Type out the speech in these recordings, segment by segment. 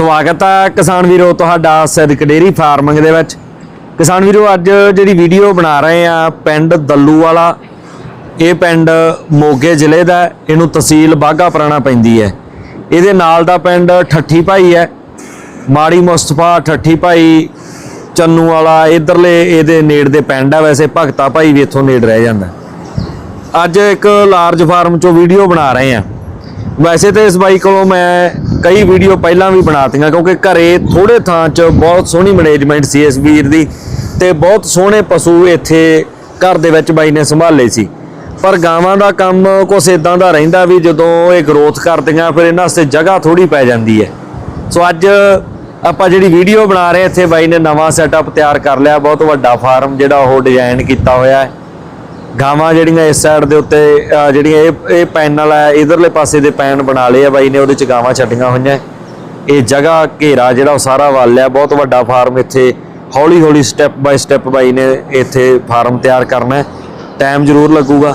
ਸਵਾਗਤ ਹੈ ਕਿਸਾਨ ਵੀਰੋ, ਤੁਹਾਡਾ ਸਿਦਕ ਡੇਰੀ ਫਾਰਮਿੰਗ ਦੇ ਵਿੱਚ। ਕਿਸਾਨ ਵੀਰੋ, ਅੱਜ ਜਿਹੜੀ ਵੀਡੀਓ ਬਣਾ ਰਹੇ ਆ ਪਿੰਡ ਦੱਲੂ ਵਾਲਾ। ਇਹ ਪਿੰਡ ਮੋਗੇ ਜ਼ਿਲ੍ਹੇ ਦਾ ਇਹਨੂੰ ਤਹਿਸੀਲ ਬਾਗਾ ਪੁਰਾਣਾ ਪੈਂਦੀ ਹੈ। ਇਹਦੇ ਨਾਲ ਦਾ ਪਿੰਡ ਠੱਠੀ ਭਾਈ ਹੈ। ਮਾੜੀ ਮੁਸਤਫਾ ਠੱਠੀ ਭਾਈ, ਚੰਨੂ ਵਾਲਾ, ਇਧਰਲੇ ਇਹਦੇ ਨੇੜ ਦੇ ਪਿੰਡ ਆ, ਵੈਸੇ ਭਗਤਾ ਭਾਈ ਵੀ ਇੱਥੋਂ ਨੇੜ ਰਹਿ ਜਾਂਦਾ। ਅੱਜ ਇੱਕ ਲਾਰਜ ਫਾਰਮ ਚੋਂ ਵੀਡੀਓ ਬਣਾ ਰਹੇ ਆ ਵੈਸੇ ਤਾਂ ਇਸ ਬਾਈ ਕੋਲੋਂ ਮੈਂ ਕਈ ਵੀਡੀਓ ਪਹਿਲਾਂ ਵੀ ਬਣਾਤੀਆਂ, ਕਿਉਂਕਿ ਘਰੇ ਥੋੜੇ ਥਾਂ 'ਚ ਬਹੁਤ ਸੋਹਣੀ ਮੈਨੇਜਮੈਂਟ ਸੀ ਇਸ ਵੀਰ ਦੀ ਤੇ ਬਹੁਤ ਸੋਹਣੇ ਪਸ਼ੂ ਇੱਥੇ ਘਰ ਦੇ ਵਿੱਚ ਬਾਈ ਨੇ ਸੰਭਾਲੇ ਸੀ। ਪਰ ਗਾਵਾਂ ਦਾ ਕੰਮ ਕੁਛ ਇਦਾਂ ਦਾ ਰਹਿੰਦਾ ਵੀ ਜਦੋਂ ਇਹ ਗਰੋਥ ਕਰਦੀਆਂ, ਫਿਰ ਇਹਨਾਂ ਵਾਸਤੇ ਜਗ੍ਹਾ ਥੋੜੀ ਪੈ ਜਾਂਦੀ ਹੈ। ਸੋ ਅੱਜ ਆਪਾਂ ਜਿਹੜੀ ਵੀਡੀਓ ਬਣਾ ਰਹੇ ਇੱਥੇ ਬਾਈ ਨੇ ਨਵਾਂ ਸੈਟਅਪ ਤਿਆਰ ਕਰ ਲਿਆ, ਬਹੁਤ ਵੱਡਾ ਫਾਰਮ ਜਿਹੜਾ ਉਹ ਡਿਜ਼ਾਈਨ ਕੀਤਾ ਹੋਇਆ ਹੈ। ਗਾਵਾਂ ਜਿਹੜੀਆਂ ਇਸ ਸਾਈਡ ਦੇ ਉੱਤੇ ਜਿਹੜੀਆਂ ਇਹ ਇਹ ਪੈਨਲ ਹੈ ਇਧਰਲੇ ਪਾਸੇ ਦੇ ਪੈਨ ਬਣਾ ਲਏ ਆ ਬਾਈ ਨੇ ਉਹਦੇ ਚ ਗਾਵਾਂ ਛੱਡੀਆਂ ਹੋਈਆਂ। ਇਹ ਜਗ੍ਹਾ ਘੇਰਾ ਜਿਹੜਾ ਉਹ ਸਾਰਾ ਵੱਲ ਹੈ ਬਹੁਤ ਵੱਡਾ ਫਾਰਮ ਇੱਥੇ ਹੌਲੀ ਹੌਲੀ ਸਟੈਪ ਬਾਈ ਸਟੈਪ ਬਾਈ ਨੇ ਇੱਥੇ ਫਾਰਮ ਤਿਆਰ ਕਰਨਾ ਹੈ। ਟਾਈਮ ਜ਼ਰੂਰ ਲੱਗੂਗਾ।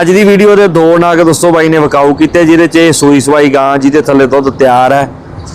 ਅੱਜ ਦੀ ਵੀਡੀਓ ਦੇ ਦੋ ਨਾਗ ਦੋਸਤੋ ਬਾਈ ਨੇ ਵਿਕਾਊ ਕੀਤੇ ਜਿਹਦੇ ਚ ਇਹ ਸੂਈ ਸਵਾਈ ਗਾਂ ਜਿਹਦੇ ਥੱਲੇ ਦੁੱਧ ਤਿਆਰ ਹੈ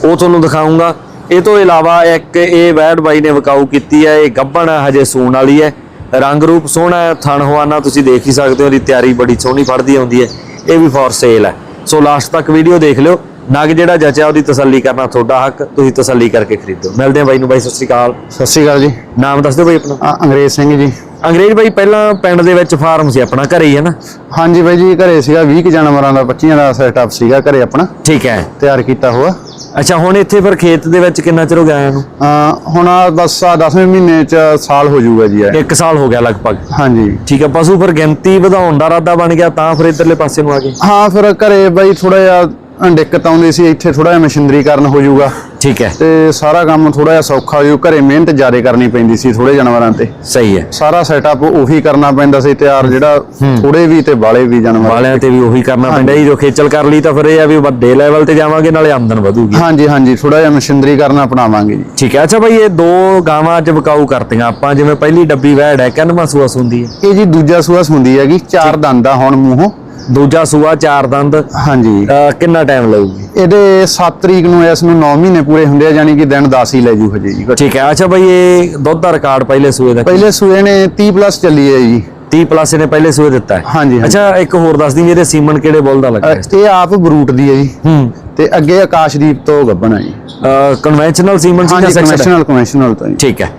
ਉਹ ਤੁਹਾਨੂੰ ਦਿਖਾਉਂਗਾ ਇਹ ਤੋਂ ਇਲਾਵਾ ਇੱਕ ਇਹ ਵੈੜ ਬਾਈ ਨੇ ਵਿਕਾਊ ਕੀਤੀ ਹੈ ਇਹ ਗੱਭਣ ਹੈ, ਹਜੇ ਸੂਣ ਵਾਲੀ ਹੈ। ਰੰਗ ਰੂਪ ਸੋਹਣਾ ਹੈ ਥਣ ਹਵਾਨਾ ਤੁਸੀਂ ਦੇਖ ਹੀ ਸਕਦੇ ਹੋ ਇਹਦੀ ਤਿਆਰੀ ਬੜੀ ਸੋਹਣੀ ਫੜਦੀ ਆਉਂਦੀ ਹੈ ਇਹ ਵੀ ਫॉर ਸੇਲ ਹੈ। ਸੋ ਲਾਸਟ ਤੱਕ ਵੀਡੀਓ ਦੇਖ ਲਿਓ ਨਗ ਜਿਹੜਾ ਜਚਿਆ ਉਹਦੀ ਤਸੱਲੀ ਕਰਨਾ ਤੁਹਾਡਾ ਹੱਕ ਤੁਸੀਂ ਤਸੱਲੀ ਕਰਕੇ ਖਰੀਦੋ। ਮਿਲਦੇ ਹਾਂ ਬਾਈ ਨੂੰ ਬਾਈ ਸਤਿ ਸ਼੍ਰੀ ਅਕਾਲ। ਸਤਿ ਸ਼੍ਰੀ ਅਕਾਲ ਜੀ। ਨਾਮ ਦੱਸ ਦਿਓ ਬਾਈ ਆਪਣਾ। ਆ, ਅੰਗਰੇਜ਼ ਸਿੰਘ ਜੀ। ਅੰਗਰੇਜ਼ ਬਾਈ ਪਹਿਲਾਂ ਪਿੰਡ ਦੇ ਵਿੱਚ ਫਾਰਮ ਸੀ ਆਪਣਾ ਘਰੇ ਹੀ ਹੈ ਨਾ? ਹਾਂਜੀ ਬਾਈ ਜੀ ਘਰੇ ਸੀਗਾ 20 ਕੁ ਜਾਨਵਰਾਂ ਦਾ ਬੱਚੀਆਂ ਦਾ ਸੈਟਅਪ ਸੀਗਾ ਘਰੇ ਆਪਣਾ। ਠੀਕ ਹੈ। ਤਿਆਰ ਕੀਤਾ ਹੋਇਆ। ਅੱਛਾ ਹੁਣ ਇੱਥੇ ਫਿਰ ਖੇਤ ਦੇ ਵਿੱਚ ਕਿੰਨਾ ਚਿਰ ਹੋ ਗਿਆ ਇਹਨੂੰ ਆ, ਹੁਣ ਆਹ ਬਸ ਆ 10ਵੇਂ ਮਹੀਨੇ ਚ ਸਾਲ ਹੋ ਜਾਊਗਾ ਜੀ ਇਹ ਇੱਕ ਸਾਲ ਹੋ ਗਿਆ ਲਗਭਗ? ਹਾਂਜੀ। ਠੀਕ ਹੈ ਪਸ਼ੂ ਫਿਰ ਗਿਣਤੀ ਵਧਾਉਣ ਦਾ ਇਰਾਦਾ ਬਣ ਗਿਆ ਤਾਂ ਫਿਰ ਇਧਰਲੇ ਪਾਸੇ ਨੂੰ ਆ ਗਏ। ਹਾਂ ਫਿਰ ਘਰੇ ਬਾਈ ਥੋੜਾ ਜਿਹਾ ਦਿੱਕਤ ਆਉਂਦੀ ਸੀ ਇੱਥੇ ਥੋੜਾ ਜਿਹਾ ਮਸ਼ੀਨਰੀਕਰਨ ਹੋ ਜਾਊਗਾ। ਠੀਕ ਹੈ। ਤੇ ਸਾਰਾ ਕੰਮ ਥੋੜਾ ਜਿਹਾ ਸੌਖਾ ਹੋ ਘਰੇ ਮਿਹਨਤ ਜ਼ਿਆਦਾ ਕਰਨੀ ਪੈਂਦੀ ਸੀ ਥੋੜੇ ਜਾਨਵਰਾਂ ਤੇ। ਸਹੀ ਹੈ। ਸਾਰਾ ਸੈਟਅਪ ਉਹੀ ਕਰਨਾ ਪੈਂਦਾ ਸੀ ਤਿਆਰ ਜਿਹੜਾ ਥੋੜੇ ਵੀ ਤੇ ਬਾਲੇ ਵੀ ਜਾਨਵਰ। ਵਾਲਿਆਂ ਤੇ ਵੀ ਉਹੀ ਕਰਨਾ ਪੈਂਦਾ ਜੀ ਜੋ ਖੇਚਲ ਕਰ ਲਈ ਤਾਂ ਫਿਰ ਇਹ ਆ ਵੀ ਵੱਡੇ ਲੈਵਲ ਤੇ ਜਾਵਾਂਗੇ ਨਾਲੇ ਆਮਦਨ ਵਧੂਗੀ। ਹਾਂਜੀ ਹਾਂਜੀ ਥੋੜਾ ਜਿਹਾ ਮਸ਼ੀਨਰੀਕਰਨ ਅਪਣਾਵਾਂਗੇ ਜੀ। ਠੀਕ ਹੈ। ਅੱਛਾ ਭਾਈ ਇਹ ਦੋ ਗਾਵਾਂ ਅੱਜ ਵਿਕਾਊ ਕਰਤੀਆਂ। ਆਪਾਂ ਜਿਵੇਂ ਪਹਿਲੀ ਡੱਬੀ ਵੈੜ ਹੈ ਕਿੰਨਵਾਂ ਸੂਆ ਸੁੰਦੀ ਹੈ। ਇਹ ਜੀ ਦੂਜਾ ਸੂਆ ਹੁੰਦੀ ਹੈਗੀ ਚਾਰ ਦੰਦ ਹੁਣ ਮੂੰਹੋਂ। ਦੂਜਾ ਸੂਆ ਚਾਰ ਦੰਦ। ਹਾਂਜੀ। ਕਿੰਨਾ ਟਾਈਮ ਲਊਗੀ? ਇਹਦੇ 7 ਤਰੀਕ ਨੂੰ ਇਸ ਨੂੰ 9 ਮਹੀਨੇ ਪੂਰੇ ਹੁੰਦੇ ਆ ਯਾਨੀ ਕਿ ਦਿਨ 10 ਹੀ ਲੈ ਜੂ ਹਜੇ ਜੀ। ਠੀਕ ਹੈ। ਅੱਛਾ ਭਾਈ ਇਹ ਦੁੱਧ ਦਾ ਰਿਕਾਰਡ ਪਹਿਲੇ ਸੂਏ ਦਾ ਪਹਿਲੇ ਸੂਏ ਨੇ 30 ਪਲੱਸ ਚੱਲੀ ਹੈ ਜੀ। 30 ਪਲੱਸ ਇਹਨੇ ਪਹਿਲੇ ਸੂਏ ਦਿੱਤਾ ਹੈ। ਹਾਂਜੀ ਅੱਛਾ ਇੱਕ ਹੋਰ ਦੱਸ ਦੀ ਇਹਦੇ ਸੀਮਨ ਕਿਹੜੇ ਬੁੱਲ ਦਾ ਲੱਗਾ ਹੈ ਅ, ਇਹ ਆਪ ਬਰੂਟ ਦੀ ਹੈ ਜੀ। ਹੂੰ। ਤੇ ਅੱਗੇ ਆਕਾਸ਼ਦੀਪ ਤੋਂ ਗੱਬਣ ਹੈ ਜੀ ਕਨਵੈਨਸ਼ਨਲ ਸੀਮਨ ਸੀ ਜਾਂ ਕਨਵੈਨਸ਼ਨਲ ਕਨਵੈਨਸ਼ਨਲ ਤੋਂ ਜੀ। ਠੀਕ ਹੈ।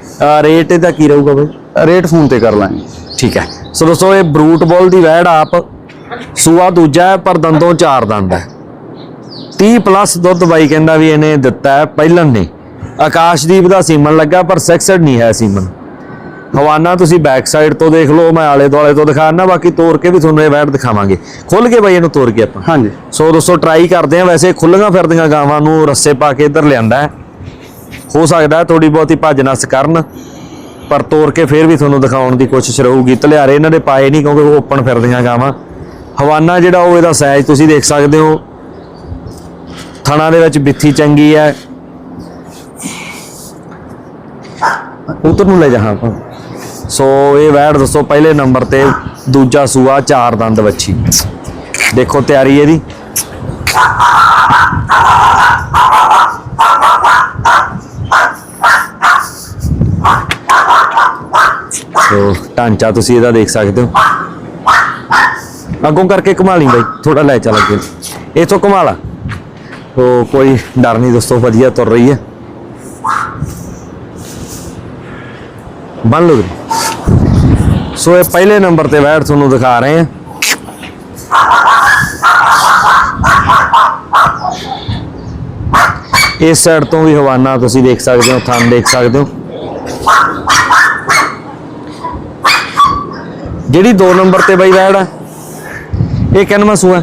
ਰੇਟ ਇਹਦਾ ਕੀ ਰਹੂਗਾ ਭਾਈ ਰੇਟ ਫੋਨ ਤੇ ਕਰ ਲਾਂਗੇ। ਠੀਕ ਹੈ। ਸੋ ਦੋਸਤੋ ਇਹ ਬਰੂਟ ਬੋਲ ਦੀ ਵੈੜ ਆਪ ਸੂਆ ਦੂਜਾ ਹੈ ਪਰ ਦੰਦੋਂ ਚਾਰ ਦੰਦ ਹੈ। 30 ਪਲੱਸ ਦੁੱਧ ਬਾਈ ਕਹਿੰਦਾ ਵੀ ਇਹਨੇ ਦਿੱਤਾ ਹੈ ਪਹਿਲਨ ਨੇ ਆਕਾਸ਼ਦੀਪ ਦਾ ਸੀਮਨ ਲੱਗਾ ਪਰ ਸੈਕਸਡ ਨਹੀਂ ਹੈ ਸੀਮਨ। ਹਵਾਨਾ ਤੁਸੀਂ ਬੈਕ ਸਾਈਡ ਤੋਂ ਦੇਖ ਲਓ ਮੈਂ ਆਲੇ ਦੁਆਲੇ ਤੋਂ ਦਿਖਾਣਾ ਬਾਕੀ ਤੋੜ ਕੇ ਵੀ ਤੁਹਾਨੂੰ ਇਹ ਵੈੜ ਦਿਖਾਵਾਂਗੇ। ਖੁੱਲ ਕੇ ਬਾਈ ਇਹਨੂੰ ਤੋੜ ਕੇ ਆਪਾਂ। ਹਾਂਜੀ। ਸੋ ਦੋਸਤੋ ਟਰਾਈ ਕਰਦੇ ਆ ਵੈਸੇ ਖੁੱਲੀਆਂ ਫਿਰਦੀਆਂ ਗਾਵਾਂ ਨੂੰ ਰੱਸੇ ਪਾ ਕੇ ਇੱਧਰ ਲਿਆਂਦਾ ਹੈ। ਹੋ ਸਕਦਾ ਹੈ ਥੋੜੀ ਬਹੁਤੀ ਭੱਜ ਨਸ ਕਰਨ ਪਰ ਤੋੜ ਕੇ ਫੇਰ ਵੀ ਤੁਹਾਨੂੰ ਦਿਖਾਉਣ ਦੀ ਕੋਸ਼ਿਸ਼ ਰਹੂਗੀ। ਤਲਿਆਰੇ ਇਹਨਾਂ ਦੇ ਪਾਏ ਨਹੀਂ ਕਿਉਂਕਿ ਉਹ ਓਪਨ ਫਿਰਦੀਆਂ ਗਾਵਾਂ। ਹਵਾਨਾ ਜਿਹੜਾ ਉਹ ਇਹਦਾ ਸਾਈਜ਼ ਤੁਸੀਂ ਦੇਖ ਸਕਦੇ ਹੋ। ਥਣਾ ਦੇ ਵਿੱਚ ਬਿੱਥੀ ਚੰਗੀ ਹੈ। ਉਧਰ ਨੂੰ ਲੈ ਜਾ ਹਾਂ। ਆਪਾਂ ਸੋ ਇਹ ਵੈੜ ਦੱਸੋ, ਪਹਿਲੇ ਨੰਬਰ ਤੇ ਦੂਜਾ ਸੂਆ ਚਾਰ ਦੰਦ ਵੱਛੀ। ਦੇਖੋ ਤਿਆਰੀ ਇਹਦੀ। ਸੋ ਢਾਂਚਾ ਤੁਸੀਂ ਇਹਦਾ ਦੇਖ ਸਕਦੇ ਹੋ। ਅੱਗੋਂ ਕਰਕੇ ਘੁਮਾ ਲਈ ਬਾਈ ਥੋੜਾ ਲੈ ਚੱਲ ਅੱਗੇ। ਇਥੋਂ ਘੁਮਾ ਲਾ। ਸੋ ਕੋਈ ਡਰ ਨਹੀਂ ਦੋਸਤੋ, ਵਧੀਆ ਤੁਰ ਰਹੀ ਹੈ। ਬਣ ਲਓ ਸੋ ਇਹ ਪਹਿਲੇ ਨੰਬਰ ਤੇ ਬੈਠ ਤੁਹਾਨੂੰ ਦਿਖਾ ਰਹੇ ਹਾਂ। ਇਸ ਸਾਈਡ ਤੋਂ ਵੀ ਹਵਾਨਾ ਤੁਸੀਂ ਦੇਖ ਸਕਦੇ ਹੋ ਥਾਂ ਦੇਖ ਸਕਦੇ ਹੋ। ਜਿਹੜੀ 2 ਨੰਬਰ ਤੇ ਬਈ ਬੈੜ ਆ ਇਹ ਕਿੰਨਵਾਂ ਸੂਆ?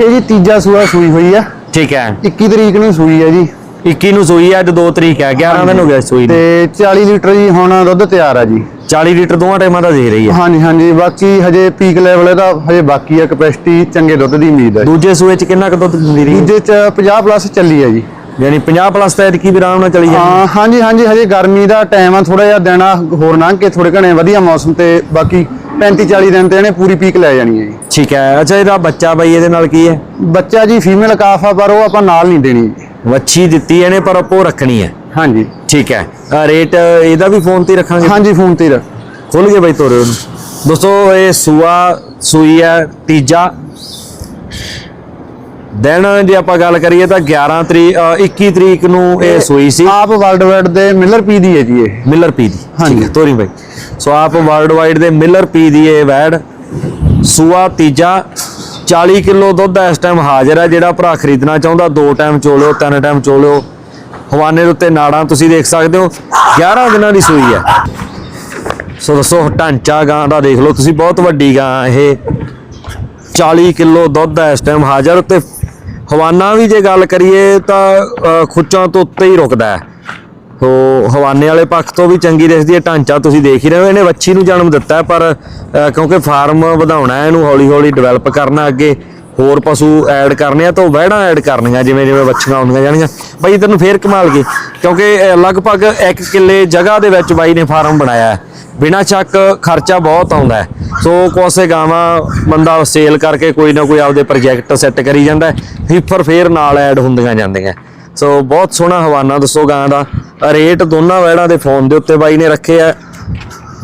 ਇਹ ਜੀ ਤੀਜਾ ਸੂਆ ਸੂਈ ਹੋਈ ਆ। ਠੀਕ ਹੈ। 21 ਤਰੀਕ ਨੂੰ ਸੂਈ ਹੈ ਜੀ। 21 ਨੂੰ ਸੂਈ ਹੈ ਅੱਜ 2 ਤਰੀਕ ਹੈ 11 ਦਿਨ ਹੋ ਗਿਆ ਸੂਈ ਤੇ 40 ਲੀਟਰ ਜੀ ਹੁਣ ਦੁੱਧ ਤਿਆਰ ਆ ਜੀ। 40 ਲੀਟਰ ਦੋਵਾਂ ਟਾਈਮਾਂ ਦਾ ਦੇ ਰਹੀ ਹੈ ਹਾਂਜੀ ਹਾਂਜੀ। ਬਾਕੀ ਹਜੇ ਪੀਕ ਲੈਵਲ ਇਹਦਾ ਹਜੇ ਬਾਕੀ ਆ ਕਪੈਸਿਟੀ ਚੰਗੇ ਦੁੱਧ ਦੀ ਉਮੀਦ ਹੈ ਦੂਜੇ ਸੂਏ ਚ ਕਿੰਨਾ ਕੁ ਦੁੱਧ ਦਿੰਦੀ ਰਹੀ ਦੂਜੇ ਚ 50 ਪਲੱਸ ਚੱਲੀ ਹੈ ਜੀ। ਯਾਨੀ 50 ਪਲੱਸ ਤਾਂ ਐਤਕੀ ਵੀ ਆਰਾਮ ਨਾਲ ਚਲੀ ਜਾਂਦੀ। ਹਾਂ ਹਾਂਜੀ ਹਾਂਜੀ ਹਜੇ ਗਰਮੀ ਦਾ ਟਾਈਮ ਆ ਥੋੜਾ ਜਿਹਾ ਦਿਨ ਆ ਹੋਰ ਲੰਘ ਕੇ ਥੋੜੇ ਘਣੇ ਵਧੀਆ ਮੌਸਮ ਤੇ ਬਾਕੀ 35 40 ਦਿਨ ਤੇ ਇਹਨੇ ਪੂਰੀ ਪੀਕ ਲੈ ਜਾਣੀ ਹੈ ਜੀ। ਠੀਕ ਹੈ ਅੱਛਾ ਇਹਦਾ ਬੱਚਾ ਬਾਈ ਇਹਦੇ ਨਾਲ ਕੀ ਹੈ? ਬੱਚਾ ਜੀ ਫੀਮੇਲ ਕਾਫ ਆ ਪਰ ਉਹ ਆਪਾਂ ਨਾਲ ਨਹੀਂ ਦੇਣੀ। ਵੱਛੀ ਦਿੱਤੀ ਇਹਨੇ ਪਰ ਆਪੋ ਰੱਖਣੀ ਹੈ। ਹਾਂਜੀ। ਠੀਕ ਹੈ ਰੇਟ ਇਹਦਾ ਵੀ ਫੋਨ ਤੇ ਹੀ ਰੱਖਾਂਗੇ? ਹਾਂਜੀ ਫੋਨ ਤੇ ਹੀ ਰੱਖ ਖੁੱਲ ਗਏ ਬਾਈ ਤੋਰੇ ਉਹਨੂੰ। ਦੋਸਤੋ ਇਹ ਸੂਆ ਸੂਈ ਹੈ ਤੀਜਾ। ਦਿਨ ਜੇ ਆਪਾਂ ਗੱਲ ਕਰੀਏ ਤਾਂ 11 ਤਰੀਕ ਅ, 21 ਤਰੀਕ ਨੂੰ ਇਹ ਸੂਈ ਸੀ। ਆਪ ਵਰਲਡ ਵਾਈਡ ਦੇ ਮਿਲਰ ਪੀ ਦੀ ਹੈ ਜੀ ਇਹ। ਮਿਲਰ ਪੀ ਦੀ। ਹਾਂਜੀ। ਠੀਕ ਹੈ ਤੋਰੀ ਬਾਈ। ਸੋ ਆਪ ਵਰਲਡ ਵਾਈਡ ਦੇ ਮਿਲਰ ਪੀ ਦੀ ਇਹ ਵੈੜ। ਸੂਆ ਤੀਜਾ 40 ਕਿਲੋ ਦੁੱਧ ਇਸ ਟਾਈਮ ਹਾਜ਼ਰ ਹੈ ਜਿਹੜਾ ਭਰਾ ਖਰੀਦਣਾ ਚਾਹੁੰਦਾ ਦੋ ਟਾਈਮ ਚੋਲਿਓ ਤਿੰਨ ਟਾਈਮ ਚੋਲਿਓ। ਹਵਾਨੇ ਦੇ ਉੱਤੇ ਨਾੜਾਂ ਤੁਸੀਂ ਦੇਖ ਸਕਦੇ ਹੋ 11 ਦਿਨਾਂ ਦੀ ਸੂਈ ਹੈ। ਸੋ ਦੱਸੋ ਢਾਂਚਾ ਗਾਂ ਦਾ ਦੇਖ ਲਓ ਤੁਸੀਂ ਬਹੁਤ ਵੱਡੀ ਗਾਂ ਇਹ। 40 ਕਿਲੋ ਦੁੱਧ ਇਸ ਟਾਈਮ ਹਾਜ਼ਰ ਤੇ ਹਵਾਨਾ ਵੀ ਜੇ ਗੱਲ ਕਰੀਏ ਤਾਂ ਖੁੱਚਾਂ ਤੋਂ ਉੱਤੇ ਹੀ ਰੁਕਦਾ ਹੈ। ਸੋ ਹਵਾਨੇ ਵਾਲੇ ਪੱਖ ਤੋਂ ਵੀ ਚੰਗੀ ਦਿਸਦੀ ਹੈ, ਢਾਂਚਾ ਤੁਸੀਂ ਦੇਖ ਹੀ ਰਹੇ ਹੋ, ਇਹਨੇ ਵੱਛੀ ਨੂੰ ਜਨਮ ਦਿੱਤਾ ਪਰ ਕਿਉਂਕਿ ਫਾਰਮ ਵਧਾਉਣਾ ਹੈ, ਇਹਨੂੰ ਹੌਲੀ ਹੌਲੀ ਡਿਵੈਲਪ ਕਰਨਾ ਅੱਗੇ ਹੋਰ ਪਸ਼ੂ ਐਡ ਕਰਨੇ ਆ, ਤਾਂ ਵਹਿੜਾਂ ਐਡ ਕਰਨੀਆਂ ਜਿਵੇਂ ਜਿਵੇਂ ਵੱਛੀਆਂ ਆਉਂਦੀਆਂ ਜਾਣਗੀਆਂ। ਬਾਈ ਤੈਨੂੰ ਫੇਰ ਕਮਾਲ ਗਈ ਕਿਉਂਕਿ ਲਗਭਗ 1 ਕਿੱਲੇ ਜਗ੍ਹਾ ਦੇ ਵਿੱਚ ਬਾਈ ਨੇ ਫਾਰਮ ਬਣਾਇਆ ਹੈ। ਬਿਨਾਂ ਸ਼ੱਕ ਖਰਚਾ ਬਹੁਤ ਆਉਂਦਾ ਸੋ ਕੋਸੇ ਗਾਵਾਂ ਬੰਦਾ ਸੇਲ ਕਰਕੇ ਕੋਈ ਨਾ ਕੋਈ ਆਪਦੇ ਪ੍ਰੋਜੈਕਟ ਸੈੱਟ ਕਰੀ ਜਾਂਦਾ ਹੈ। ਫੇਰ ਨਾਲ ਐਡ ਹੁੰਦੀਆਂ ਜਾਂਦੀਆਂ ਸੋ ਬਹੁਤ ਸੋਹਣਾ ਹਵਾਨਾ ਦੱਸੋ ਗਾਂ ਦਾ। ਰੇਟ ਦੋਨਾਂ ਵੈੜਾਂ ਦੇ ਫੋਨ ਦੇ ਉੱਤੇ ਬਾਈ ਨੇ ਰੱਖੇ ਆ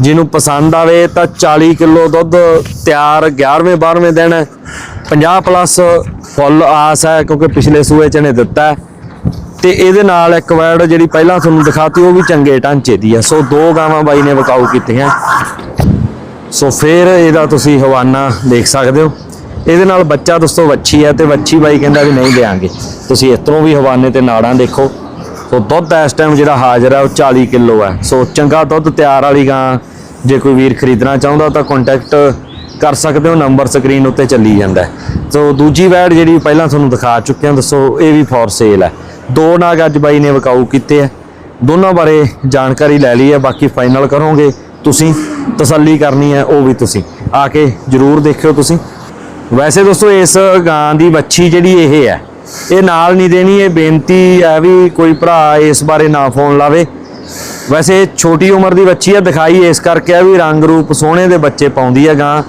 ਜਿਹਨੂੰ ਪਸੰਦ ਆਵੇ ਤਾਂ 40 ਕਿਲੋ ਦੁੱਧ ਤਿਆਰ 11ਵੇਂ 12ਵੇਂ ਦਿਨ 50 ਪਲੱਸ ਫੁੱਲ ਆਸ ਹੈ ਕਿਉਂਕਿ ਪਿਛਲੇ ਸੂਏ ਚ ਨੇ ਦਿੱਤਾ ਤੇ ਇਹਦੇ ਨਾਲ ਇੱਕ ਵੈੜ ਜਿਹੜੀ ਪਹਿਲਾਂ ਤੁਹਾਨੂੰ ਦਿਖਾਤੀ, ਉਹ ਵੀ ਚੰਗੇ ਢਾਂਚੇ ਦੀ ਹੈ ਸੋ ਦੋ ਗਾਵਾਂ ਬਾਈ ਨੇ ਵਿਕਾਊ ਕੀਤੀਆਂ। ਸੋ ਫਿਰ ਇਹਦਾ ਤੁਸੀਂ ਹਵਾਨਾ ਦੇਖ ਸਕਦੇ ਹੋ। ਇਹਦੇ ਨਾਲ ਬੱਚਾ ਦੋਸਤੋ ਵੱਛੀ ਹੈ ਤੇ ਵੱਛੀ ਬਾਈ ਕਹਿੰਦਾ ਵੀ ਨਹੀਂ ਦੇਾਂਗੇ। ਤੁਸੀਂ ਇਸ ਵੀ ਹਵਾਨੇ ਤੇ ਨਾੜਾਂ ਦੇਖੋ। ਸੋ ਦੁੱਧ ਇਸ ਟਾਈਮ ਜਿਹੜਾ ਹਾਜ਼ਰ ਹੈ ਉਹ 40 ਕਿਲੋ ਹੈ ਸੋ ਚੰਗਾ ਦੁੱਧ ਤਿਆਰ ਵਾਲੀ ਗਾਂ, ਜੇ ਕੋਈ ਵੀਰ ਖਰੀਦਣਾ ਚਾਹੁੰਦਾ ਤਾਂ ਕੰਟੈਕਟ ਕਰ ਸਕਦੇ ਹੋ ਨੰਬਰ ਸਕਰੀਨ ਉੱਤੇ ਚੱਲੀ ਜਾਂਦਾ। ਸੋ ਦੂਜੀ ਵੈਡ ਜਿਹੜੀ ਪਹਿਲਾਂ ਤੁਹਾਨੂੰ ਦਿਖਾ ਚੁੱਕੇ ਹਾਂ ਦੱਸੋ, ਇਹ ਵੀ ਫॉर ਸੇਲ ਹੈ ਦੋ ਨਾਗ ਅੱਜ ਬਾਈ ਨੇ ਵਕਾਊ ਕੀਤੇ ਆ। ਦੋਨਾਂ ਬਾਰੇ ਜਾਣਕਾਰੀ ਲੈ ਲਈ ਹੈ ਬਾਕੀ ਫਾਈਨਲ ਕਰੋਗੇ। ਤੁਸੀਂ, ਤਸੱਲੀ ਕਰਨੀ ਹੈ ਉਹ ਵੀ ਤੁਸੀਂ। ਆ ਕੇ ਜਰੂਰ ਦੇਖਿਓ ਤੁਸੀਂ। ਵੈਸੇ ਦੋਸਤੋ, ਇਸ ਗਾਂ ਦੀ ਵੱਛੀ ਜਿਹੜੀ ਇਹ ਹੈ ਇਹ ਨਾਲ ਨਹੀਂ ਦੇਣੀ, ਇਹ ਬੇਨਤੀ ਹੈ ਵੀ ਕੋਈ ਭਰਾ ਇਸ ਬਾਰੇ ਨਾ ਫੋਨ ਲਾਵੇ। ਵੈਸੇ ਛੋਟੀ ਉਮਰ ਦੀ ਬੱਚੀ ਹੈ ਦਿਖਾਈ ਇਸ ਕਰਕੇ ਆ ਵੀ ਰੰਗ ਰੂਪ ਸੋਹਣੇ ਦੇ ਬੱਚੇ ਪਾਉਂਦੀ ਹੈ ਗਾਂ।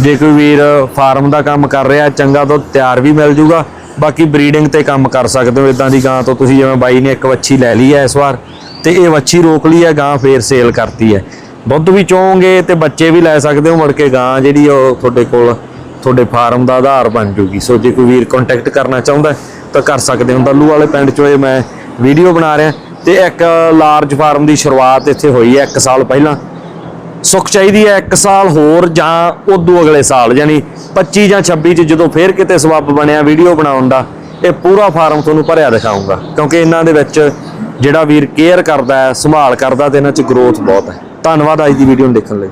ਜੇ ਕੋਈ ਵੀਰ ਫਾਰਮ ਦਾ ਕੰਮ ਕਰ ਰਿਹਾ, ਚੰਗਾ ਦੁੱਧ ਤਿਆਰ ਵੀ ਮਿਲ ਜੂਗਾ। ਬਾਕੀ ਬਰੀਡਿੰਗ ਤੇ ਕੰਮ ਕਰ ਸਕਦੇ ਹੋ ਇਦਾਂ ਦੀ ਗਾਂ ਤੋਂ ਤੁਸੀਂ ਜਿਵੇਂ ਬਾਈ ਨੇ ਇੱਕ ਵੱਛੀ ਲੈ ਲਈ ਹੈ ਇਸ ਵਾਰ, ਤੇ ਇਹ ਵੱਛੀ ਰੋਕ ਲਈ ਹੈ, ਗਾਂ ਫੇਰ ਸੇਲ ਕਰਤੀ ਹੈ। ਦੁੱਧ ਵੀ ਚੋਂਗੇ ਤੇ ਬੱਚੇ ਵੀ ਲੈ ਸਕਦੇ ਹੋ, ਮੁੜ ਕੇ ਗਾਂ ਜਿਹੜੀ ਉਹ ਤੁਹਾਡੇ ਕੋਲ ਤੁਹਾਡੇ ਫਾਰਮ ਦਾ ਆਧਾਰ ਬਣ ਜੂਗੀ। ਸੋ ਜੇ ਕੋਈ ਵੀਰ ਕੰਟੈਕਟ ਕਰਨਾ ਚਾਹੁੰਦਾ ਤਾਂ ਕਰ ਸਕਦੇ ਹੋ। ਦੱਲੂ ਵਾਲੇ ਪਿੰਡ ਚੋਂ ਇਹ ਮੈਂ ਵੀਡੀਓ ਬਣਾ ਰਿਹਾ, ਤੇ ਇੱਕ ਲਾਰਜ ਫਾਰਮ ਦੀ ਸ਼ੁਰੂਆਤ ਇੱਥੇ ਹੋਈ ਹੈ 1 ਸਾਲ ਪਹਿਲਾਂ। ਸੁੱਖ ਚਾਹੀਦੀ ਹੈ ਇੱਕ ਸਾਲ ਹੋਰ ਜਾਂ ਉਦੋਂ ਅਗਲੇ ਸਾਲ ਯਾਨੀ 25 ਜਾਂ 26 ਚ ਜਦੋਂ ਫੇਰ ਕਿਤੇ ਸਬੱਬ ਬਣਿਆ ਵੀਡੀਓ ਬਣਾਉਣ ਦਾ, ਇਹ ਪੂਰਾ ਫਾਰਮ ਤੁਹਾਨੂੰ ਭਰਿਆ ਦਿਖਾਉਂਗਾ ਕਿਉਂਕਿ ਇਹਨਾਂ ਦੇ ਵਿੱਚ ਜਿਹੜਾ ਵੀਰ ਕੇਅਰ ਕਰਦਾ ਹੈ, ਸੰਭਾਲ ਕਰਦਾ ਤੇ ਇਹਨਾਂ ਚ ਗਰੋਥ ਬਹੁਤ ਹੈ। ਧੰਨਵਾਦ ਅੱਜ ਦੀ ਵੀਡੀਓ ਨੂੰ ਦੇਖਣ ਲਈ।